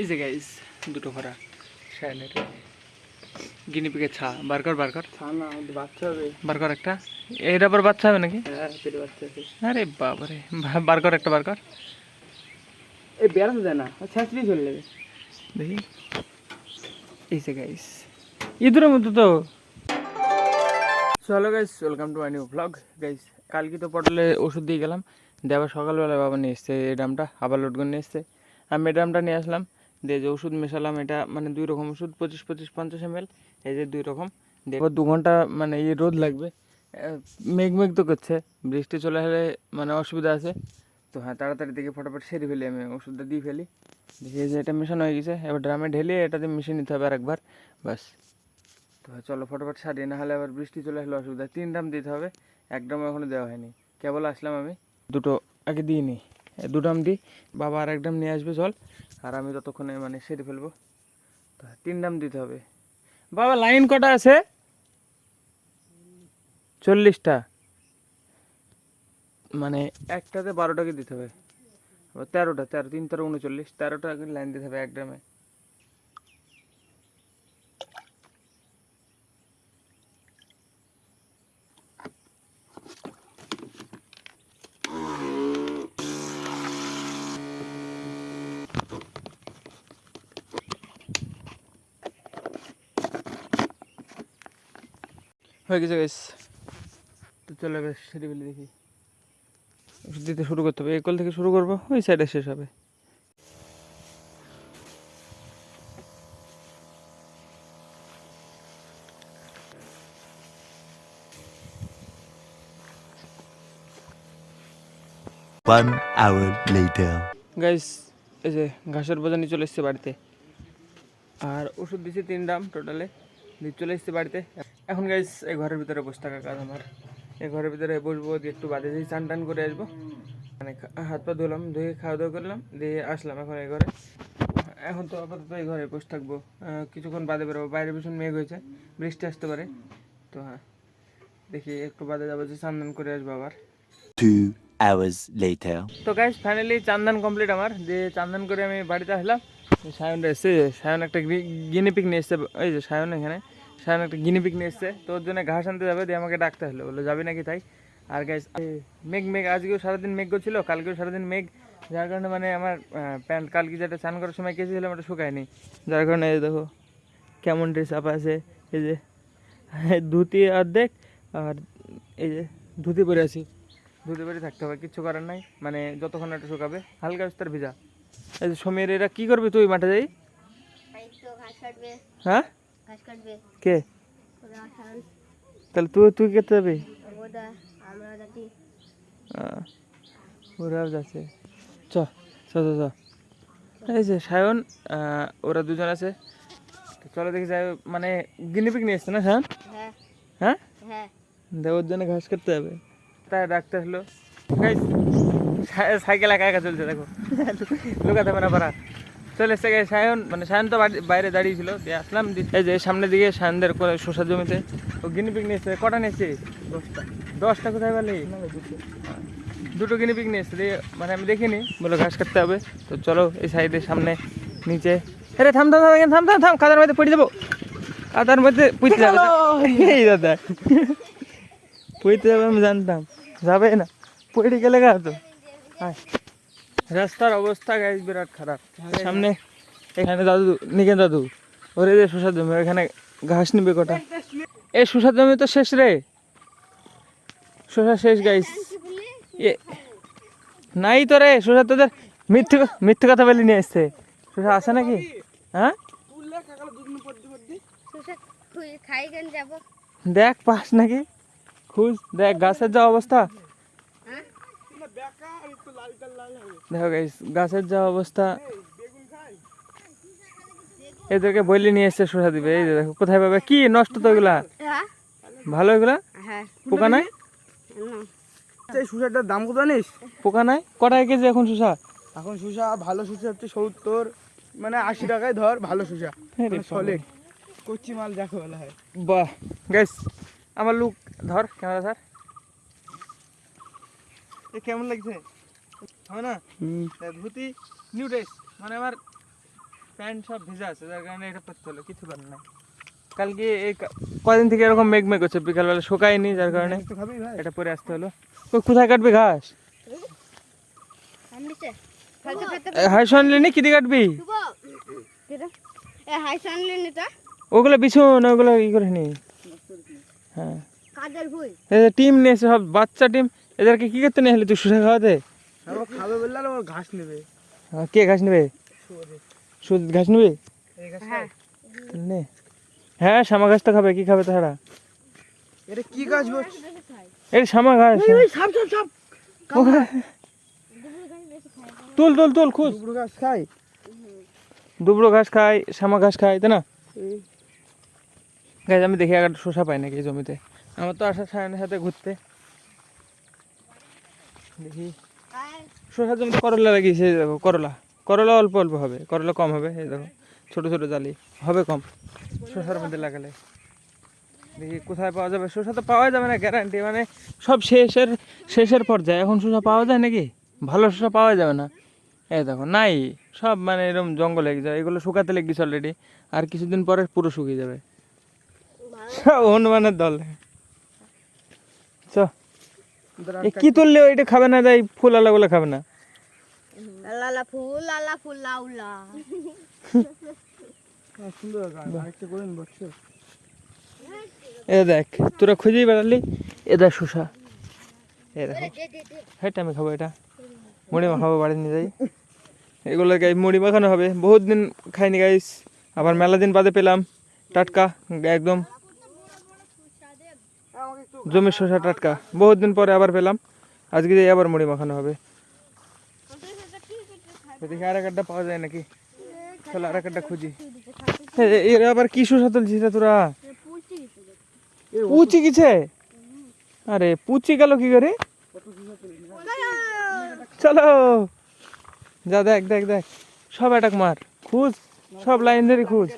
এই যে গাইস দুটো খরা শায়নের গিনিপিকে ছা বার কর বার কর বাচ্চা হবে। বার কর একটা? এর আবার বাচ্চা হবে নাকি? হ্যাঁ আরে বাবারে বার কর একটা বার কর এই বেড়াতে দেয় না ছেঁচড়ি চলে যাবে। দেখি। এই যে গাইস ইঁদুরের মতো তো। চলো guys welcome to my new blog guys কালকে তো পটলে ওষুধ দিয়ে গেলাম। দিয়ে আবার সকালবেলা বাবা নিয়ে এসছে এই ড্রামটা আবার লোড করে নিয়ে এসছে। আমি এই ড্রামটা নিয়ে আসলাম। দিয়ে যে ওষুধ মেশালাম এটা মানে দুই রকম ওষুধ পঁচিশ পঁচিশ পঞ্চাশ এম এল এই যে দুই রকম। এবার দু ঘণ্টা মানে এই রোদ লাগবে। মেঘ মেঘ তো করছে। বৃষ্টি চলে এলে মানে অসুবিধা আছে। তো হ্যাঁ তাড়াতাড়ি দেখে ফটাফট সেরে ফেলি আমি ওষুধটা দিয়ে ফেলি। দেখি যে এটা মেশানো হয়ে গেছে। এবার ড্রামে ঢেলে এটাতে মিশিয়ে নিতে হবে আরেকবার। ব্যাস। তো হ্যাঁ, চলো ফটাফট সারিয়ে না হলে আবার বৃষ্টি চলে আসলে অসুবিধা। তিন ড্রাম দিতে হবে এক ড্রাম এখনও দেওয়া হয়নি। কেবল আসলাম আমি। দুটো আগে দিয়ে নিই দু ড্রাম দিই বাবা আর এক ড্রাম নিয়ে আসবে জল আর আমি ততক্ষণে মানে সেরে ফেলব। তিন ড্রাম দিতে হবে। বাবা, লাইন কটা আছে? চল্লিশটা। মানে একটাতে বারোটাকে দিতে হবে। তেরোটা, তেরো, তিন তেরো, উনচল্লিশ, তেরোটা লাইন দিতে হবে এক গ্রামে হয়ে গেছে গেস তো চলে বেশ সেটি বলে দেখি। ওষুধ দিতে শুরু করতে হবে। এই কল থেকে শুরু করব ওই সাইডে শেষ হবে। One hour later. গাইস এই যে ঘাসের বোঝা নিয়ে চলে এসছে বাড়িতে। আর ওষুধ দিয়েছি তিন ড্রাম টোটালে দিয়ে চলে এসছে বাড়িতে। এখন গাইস এই ঘরের ভিতরে বসে থাকা কাজ আমার। এই ঘরের ভিতরে বসবো দিয়ে একটু বাদে দিয়ে চান টান করে আসব। মানে হাত পা ধুলাম ধুয়ে খাওয়া দাওয়া করলাম দিয়ে আসলাম এখন এই ঘরে। এখন তো আপাতত এই ঘরে বসে থাকব। কিছুক্ষণ বাদে বেরোবো। বাইরে ভীষণ মেঘ হয়েছে বৃষ্টি আসতে পারে। তো হ্যাঁ দেখি একটু বাদে যাব যে চান টান করে আসব আবার। Hours later. তো গাইজ ফাইনালি চান্দান কমপ্লিট আমার। দিয়ে চান্দান করে আমি বাড়িতে আসলাম। সায়নটা এসছে সায়ন একটা গিনিপিক নিয়ে এসছে ওই যে সায়ন এখানে। সায়ন একটা গিনিপিক নিয়ে এসছে। তোর জন্য ঘাস আনতে যাবে, দিয়ে আমাকে ডাকতে হলো। বলল, যাবি নাকি তাই? আর গাইজ মেঘ মেঘ, আজকেও সারাদিন মেঘ ছিল কালকেও সারাদিন মেঘ। যার কারণে মানে আমার প্যান্ট কালকে যেটা চান করার সময় কেচেছিলাম ওটা শুকায়নি। যার কারণে দেখো, কেমন ড্রেস আপ আছে। এই যে, ধুতি অর্ধেক আর এই যে, ধুতি পরে আছি। ধুতি পরে থাকতে হবে, কিচ্ছু করার নাই। মানে যতক্ষণ এটা শুকাবে, হালকা বিস্তার ভিজা। এই যে সমীর এরা কি করবি তুই মাঠে যাই? হ্যাঁ? কে? তাহলে তুই তুই কেটে যাবি? যাচ্ছি। আহ, ওরাও যাচ্ছে। চ চ চ এই যে সায়ন আহ, ওরা দুজন আছে। চলো দেখি যাই মানে গিনিপিক নিয়ে এসছে না সায়ন? হ্যাঁ। হ্যাঁ? হ্যাঁ। ওর জন্য ঘাস কাটতে হবে। তাই ডাক্তার হলো সাইকেল একা একা চলছে, দেখো। লুকাতে না, পারা। চলে এসে গেছে সায়ন। মানে সায়ন তো বাইরে দাঁড়িয়ে ছিল। দিয়ে আসলাম এই যে সামনের দিকে সায়নদের শসার জমিতে। ও গিনিপিক নিয়ে এসছে। কটা নিয়ে এসছে? দশটা। দশটা কোথায় পেলি? দুটো গিনিপিক নিয়ে এসছে। দিয়ে মানে আমি দেখিনি। বলে ঘাস কাটতে হবে। তো চলো এই সাইডে সামনে, নিচে। আরে থাম থাম থাম থাম থাম থাম। কাদার মধ্যে পড়ে যাব কাদার মধ্যে পুঁতে যাবে। এই দাদা। পুঁতে যাবে আমি জানতাম। যাবে না। পড়ে গেলে গা তো। রাস্তার অবস্থা গাইজ বিরাট খারাপ। সামনে এখানে দাদু নিকে দাদু ওরে যে শশার জমি এখানে ঘাস নিবে কটা। এ শশার জমি তো শেষ রে। শশা শেষ গাইস এ নাই তো রে শশা তোদের মিথ্যে মিথ্যে কথা বলে নিয়ে এসছে। শশা আছে নাকি? হ্যাঁ? শসা তুই খাই কেন যাব? দেখ পাস নাকি? খুঁজ দেখ গাছের যা অবস্থা। হ্যাঁ দেখো গাইস গাছের যা অবস্থা। এদেরকে বইলে নিয়ে এসছে শসা দিবে। এই যে দেখো কোথায় পাবে? কি নষ্ট তো এগুলা হ্যাঁ। ভালো এগুলা হ্যাঁ। পোকা নাই? এই সুসারটার দাম কত জানিস? পোকা নাই? কটায় কেজি এখন শসা? এখন সুসা ভালো সুসা হচ্ছে সত্তর মানে আশি টাকায় ধর ভালো রে সলিড কচ্ছি মাল দেখো বলা হয়। বাহ। গাইস আমার লুক ধর ক্যামেরা স্যার এ কেমন লাগছে? হবে না? ধুতি নিউ ড্রেস মানে আমার প্যান্ট সব ভিজা আছে যার কারণে এটা পরতে হলো কিছু করার নাই। কালকে এই কদিন থেকে এরকম মেঘ মেঘ হচ্ছে বিকালবেলা শুকায়নি যার কারণে এটা পরে আসতে হলো। কোথায় কাটবি ঘাস? কিদি কাটবি? ওগুলো বিছুন ওগুলো ই করে নি। হ্যাঁ। টিম নিয়ে সব বাচ্চা টিম এদেরকে কি করতে নিয়ে এলি তুই শুষে খাওয়াতে? খাবে বললে আর ঘাস নেবে। হ্যাঁ, কে ঘাস নেবে। সুদ ঘাস নেবে? হ্যাঁ। নে। হ্যাঁ শামা ঘাস তো খাবে কি খাবে এটা কি বলছ এই ঘাস। তুল তুল তুল খুশ। খাই। দুবড়ো ঘাস খায় শামা ঘাস খায় তাই না? গাছ আমি দেখি একটা শসা পাই নাকি জমিতে। আমার তো আসা সায়নের সাথে ঘুরতে। দেখি। শসার জমিতে করলা লাগিয়েছে দেখো করলা। করলা অল্প অল্প হবে করলা কম হবে এই দেখো ছোট ছোট জালি হবে কম। শসার মধ্যে লাগালে। দেখি কোথায় পাওয়া যাবে। শসা তো পাওয়া যাবে না গ্যারান্টি মানে সব শেষের শেষের পর্যায়ে। এখন শসা পাওয়া যায় নাকি? ভালো শসা পাওয়া যাবে না। এই দেখো নাই সব মানে এরকম জঙ্গল হয়ে গেছে এগুলো শুকাতে লেগেছে অলরেডি আর কিছুদিন পরে পুরো শুকিয়ে যাবে। সব হনুমানের দল। চ। কি তুললে ওইটা খাবে না তাই ফুল আলাগুলো খাবে না। লালা ফুল লালা ফুল লাউলা হ্যাঁ, সুন্দর আরেকটা এ দেখ তোরা খুঁজেই বেড়ালি এ দেখ শসা। এ দেখো হেটা আমি খাব এটা। মুড়ি মাখাবো বাড়ি নিয়ে যাই। এগুলো গাই মুড়ি মাখানো হবে। বহুত দিন খাইনি গাইস আবার মেলা দিন বাদে পেলাম। টাটকা একদম। জমির শসা টাটকা। বহুত দিন পরে আবার পেলাম। আজকে যে আবার মুড়ি মাখানো হবে। দেখি আর একটা পাওয়া যায় নাকি? চলো আর একটা খুঁজি আবার কি শসা তুলছিস তোরা? পুচি গেছে আরে, পুচি গেল কি করে? চলো। যা, দেখ দেখ দেখ। সব অ্যাটাক মার। খুঁজ। সব লাইন ধরে খুঁজ।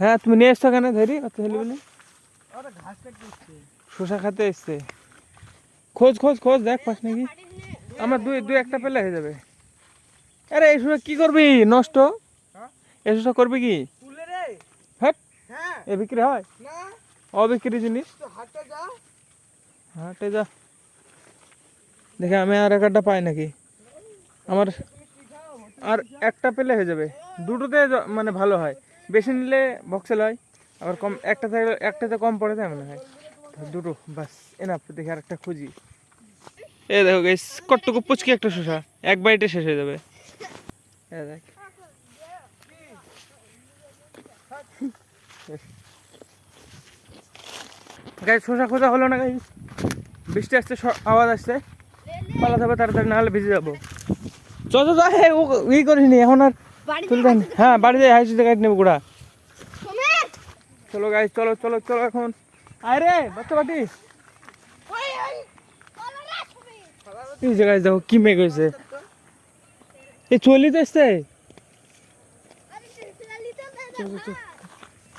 হ্যাঁ তুমি নিয়ে এসছো কেন? ধরি, অত হেলি বলি শসা খেতে এসছে। খোঁজ খোঁজ খোঁজ দেখ পাস নাকি। আমার দুই দুই একটা পেলে হয়ে যাবে। আরে এই শসা কি করবি? নষ্ট? এই শসা করবি কি? হ্যাঁ? হ্যাঁ। এ বিক্রি হয়? অবিক্রি জিনিস? হাটে যা। দেখে আমি আর একটা পাই নাকি? আমার আর একটা পেলে হয়ে যাবে। দুটোতে মানে ভালো হয়। বেশি নিলে বক্সেল হয়। আবার কম একটা থাকলে একটাতে কম পড়ে তাই মনে হয়। দুটো বাস এনাফ দেখে আর একটা খুঁজি। এ দেখো গাইস কটটুকু পুচকি একটা শসা এক বাইটে শেষ হয়ে যাবে। এ দেখ। গাইস শসা খোঁজা হলো না গাইস বৃষ্টি আসছে আওয়াজ আসছে। পালাতে হবে তাড়াতাড়ি না হলে ভিজে যাব। চ চ ও ই করিনি এখন আর বাড়ি তুলবেন হ্যাঁ বাড়িতে হাইসিতে কাট নেব গুড়া। চলো গাইস চলো চলো চলো এখন। আয় রে, বাচ্চা বাটি। এই যে গাইস দেখো কি মেঘ হয়েছে। এই চলি তো এসছে।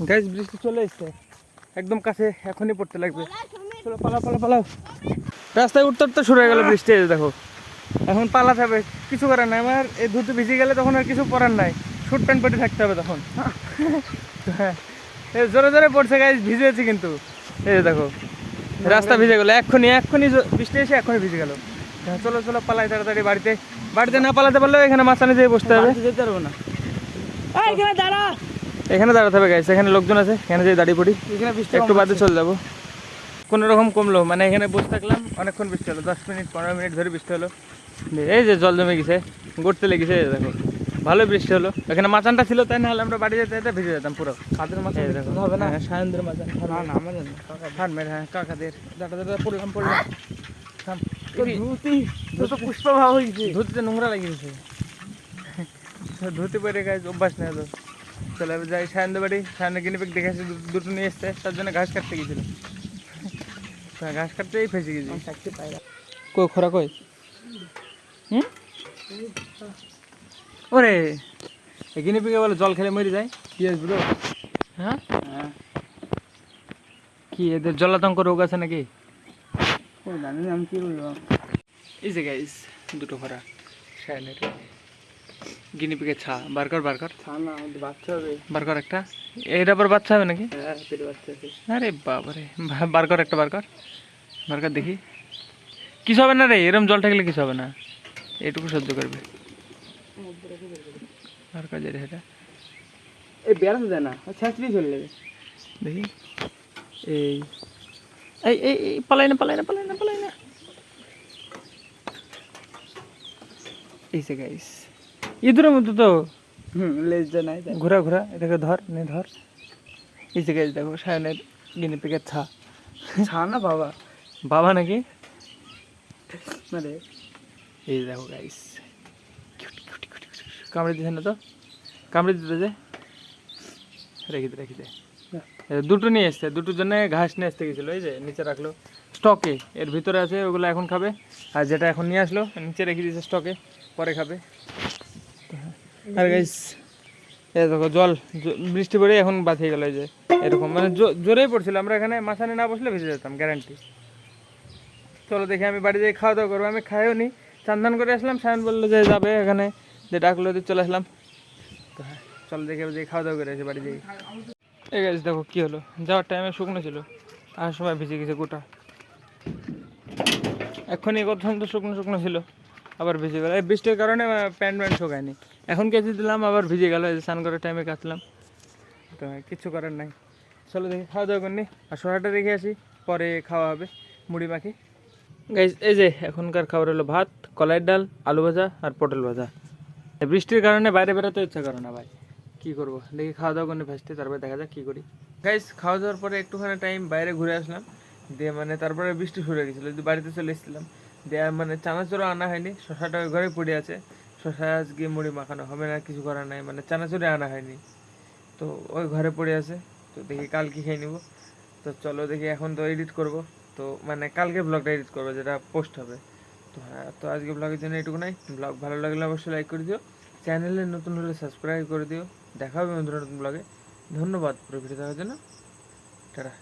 গাইস বৃষ্টি চলে এসছে। একদম কাছে, এখনই পড়তে লাগবে। চলো পালা পালা পালাও। রাস্তায় উঠতে উঠতে শুরু হয়ে গেল বৃষ্টি দেখো। এখন পালা হবে কিছু করার নাই। আমার এই ধুতে ভিজে গেলে তখন আর কিছু করার নাই। শুট প্যান্ট পরে থাকতে হবে তখন। হ্যাঁ। জোরে জোরে পড়ছে গাইজ ভিজেছি কিন্তু। এই যে দেখো রাস্তা ভিজে গেলো। এক্ষুনি এক্ষুনি বৃষ্টি এসে এক্ষুনি ভিজে গেল। চলো চলো পালাই তাড়াতাড়ি বাড়িতে। বাড়িতে না পালাতে পারলেও এখানে মাঝখানে যেয়ে বসতে হবে। যেতে পারব না। এখানে দাঁড়া। এখানে দাঁড়াতে হবে গাইজ এখানে লোকজন আছে এখানে যেয়ে দাঁড়িয়ে পড়ি। এখানে বৃষ্টি একটু বাদে চলে যাব। কোনো রকম কমলো মানে এখানে বসে থাকলাম অনেকক্ষণ বৃষ্টি হলো। দশ মিনিট পনেরো মিনিট ধরে বৃষ্টি হলো। এই যে জল জমে গেছে গড়তে লেগেছে দেখো। ভালো বৃষ্টি হলো। এখানে মাচানটা ছিল তাই না হলে আমরা বাড়ি যেতে যেতে ভিজে যেতাম পুরো। কাদের মাছ এই হবে না? হ্যাঁ, সায়ন্দ্রের মাচান। না না আমাদের ফার্মের হ্যাঁ কাকাদের। দাদা দাদা পড়লাম পড়লাম ধুতি তো পুষ্প ভাব হয়েছে। ধুতিতে নোংরা লাগিয়েছে ধুতি পরে গাছ অভ্যাস নেই তো চলে যাই সায়ন্দ বাড়ি। সায়ন্দ গিনিপিক দেখে আসি দুটো নিয়ে এসছে তার জন্য ঘাস কাটতে গেছিল। ঘাস কাটতেই ফেসে গেছি। কই খোরা কই? হুম? ওরে। এখানে পিকে বলে? জল খেলে মরে যায়। কি আছে ব্রো হ্যাঁ? হ্যাঁ। কি এদের জলাতঙ্ক রোগ আছে নাকি? জানি না আমি কি বলব? এই যে গাইস দুটো খরা সায়নের গিনিপিকে ছা? বার কর বার কর। ছানা আমাদের বাচ্চা হবে। বার কর একটা। এটা আবার বাচ্চা হবে নাকি? হ্যাঁ পেটে বাচ্চা আছে। আরে বাবারে বার কর একটা বার কর। বার কর দেখি। কিছু হবে না রে এরম জল থাকলে কিছু হবে না। এটুকু সহ্য করবে। এই বেড়াতে দেয় না ছেঁচড়ি চলে যাবে দেখি। এই এই এই পালাই না পালাই না পালাই না পালাই না। এই সে গাইস ইঁদুরের মতো তো। হুম লেজটা নাই তাই। ঘোরা ঘোরা এটাকে ধর নে ধর। এই যে গাইস দেখো সায়নের গিনি পিকের ছা। ছা না বাবা। বাবা নাকি? না রে। এই দেখো গাইস কামড়ে দিছে না তো? কামড়ে দিতে যে? রেখে দে রেখে দে। দুটো নিয়ে এসছে দুটোর জন্য ঘাস নিয়ে আসতে গেছিল এই যে নিচে রাখল স্টকে। এর ভিতরে আছে ওগুলো এখন খাবে। আর যেটা এখন নিয়ে আসলো নিচে রেখে দিয়েছে স্টকে পরে খাবে। আর গাইস এই দেখো জল বৃষ্টি পড়ে এখন বাঁচিয়ে গেল এই যে এরকম। মানে জোরেই পড়ছিল আমরা এখানে মাথানে না বসলে ভেসে যেতাম গ্যারান্টি চলো দেখি আমি বাড়ি যেয়ে খাওয়া দাওয়া করব। আমি খাইও নি। চান্দান করে আসলাম সায়ন বলল যে যাবে এখানে। যে ডাকলো দিয়ে চলে আসলাম। তো হ্যাঁ চলো দেখি যে খাওয়া দাওয়া করে আসি বাড়ি যেয়ে এই গাছ দেখো কি হলো? যাওয়ার টাইমে শুকনো ছিল। আসার সময় ভিজে গেছে গোটা। এখন এই কথা তো শুকনো শুকনো ছিল আবার ভিজে গেল। এই বৃষ্টির কারণে প্যান্ট প্যান্ট শুকায়নি। এখন কেচে দিলাম আবার ভিজে গেল এই স্নান করার টাইমে কাচলাম। তো কিচ্ছু করার নাই। চলো দেখি খাওয়া দাওয়া করিনি। আর শসাটা রেখে আসি পরে খাওয়া হবে মুড়ি মাখি। গাইজ এই যে এখনকার খাবার হলো ভাত কলাইয়ের ডাল আলু ভাজা আর পটল ভাজা। বৃষ্টির কারণে বাইরে বেরোতে ইচ্ছা করে না ভাই। কি করব? দেখি খাওয়া দাওয়া করে ফার্স্টে তারপরে দেখা যাক কি করি। গাইজ খাওয়া দাওয়ার পরে একটুখানি টাইম বাইরে ঘুরে আসলাম। দিয়ে মানে তারপরে বৃষ্টি শুরু হয়ে গেছিল দিয়ে বাড়িতে চলে এসেছিলাম। দিয়ে মানে চানাচুরও আনা হয়নি, শশাটা ঘরে পড়ে আছে। শশা আজকে মুড়ি মাখানো হবে না, কিছু করার নাই মানে চানাচুরে আনা হয়নি। তো ওই ঘরে পড়ে আছে, তো দেখি কাল কি খেয়ে নিব। তো চলো দেখি এখন তো এডিট করব। তো মানে কালকে ব্লগটা এডিট করব, যেটা পোস্ট হবে। তো হ্যাঁ তো আজকে ব্লগের জন্য এটুকু নাই। ব্লগ ভালো লাগলে অবশ্যই লাইক করে দিও। চ্যানেলে নতুন হলে সাবস্ক্রাইব করে দিও। দেখা হবে নতুন নতুন ব্লগে ধন্যবাদ পুরো দেখার জন্য। টাটা।